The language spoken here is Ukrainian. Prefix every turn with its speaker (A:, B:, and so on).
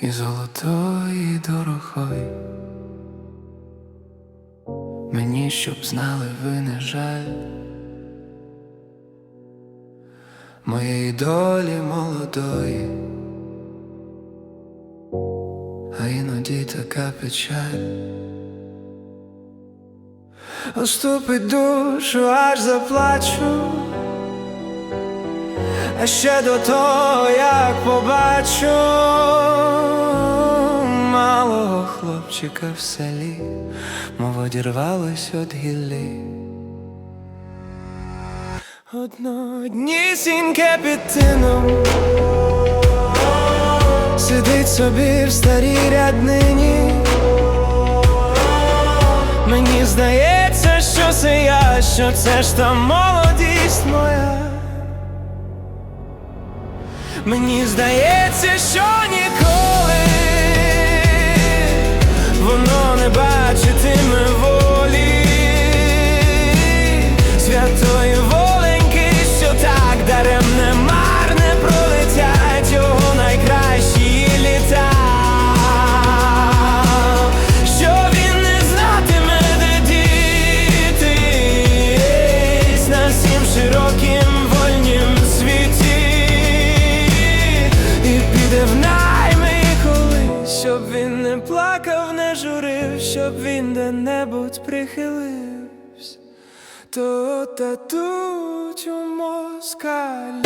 A: і золотої дорогой. Мені щоб знали ви не жаль моєї долі молодої, а іноді така печаль. Оступить душу, аж заплачу. А ще до того, як побачу хлопчика в селі, мов одірвалось від гіллі. Однісіньке під тином Сидить собі в старій ряднині Мені здається, що це я, що це ж та молодість моя. Мені здається, що ніколи журив, щоб він де-небудь прихилився, то татуть у москалі.